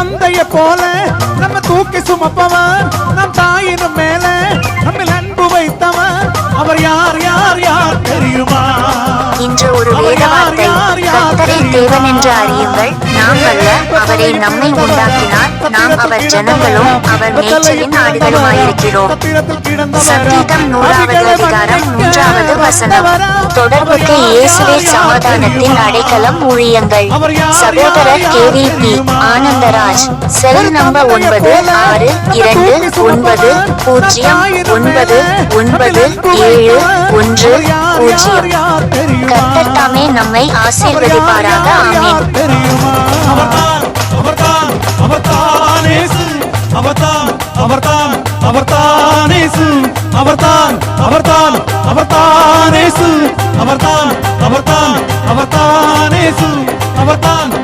தந்தைய போல நம்ம தூக்கி சுமப்பவர் நம் தாயினும் மேல நம்ம அன்பு வைத்தவர் அவர் யார் யார் யார் தெரியுமா? தேவன் என்று அறியுங்கள். நாம் அல்ல அவரை நம்மை உண்டாக்கினார் நாம் அவர் ஜனங்களும் அவர் மேய்ச்சலின் ஆடுகளுமாயிருக்கிறோம். சங்கீதம் நூறாவது அதிகாரம் மூன்றாவது வசனம். தொடர்புக்கு இயேசுவே சமாதானத்தின் அடைக்கலம் ஊழியங்கள். சகோதரர் கேவிபி ஆனந்தராஜ் செல் நம்பர் ஒன்பது ஆறு இரண்டு ஒன்பது பூஜ்ஜியம் ஒன்பது ஒன்பது ஏழு ஒன்று பூஜ்ஜியம். கர்த்தர் நம்மை ஆசீர்வதிப்பாராக. ஆமென். அவர்தான் அவர்தான் அவர்தான் இயேசு. அவர்தான் அவர்தான் அவர்தான் இயேசு. அவர்தான் அவர்தான் அவர்தான் இயேசு. அவர்தான் அவர்தான் அவர்தான் இயேசு. அவர்தான் அவர்தான்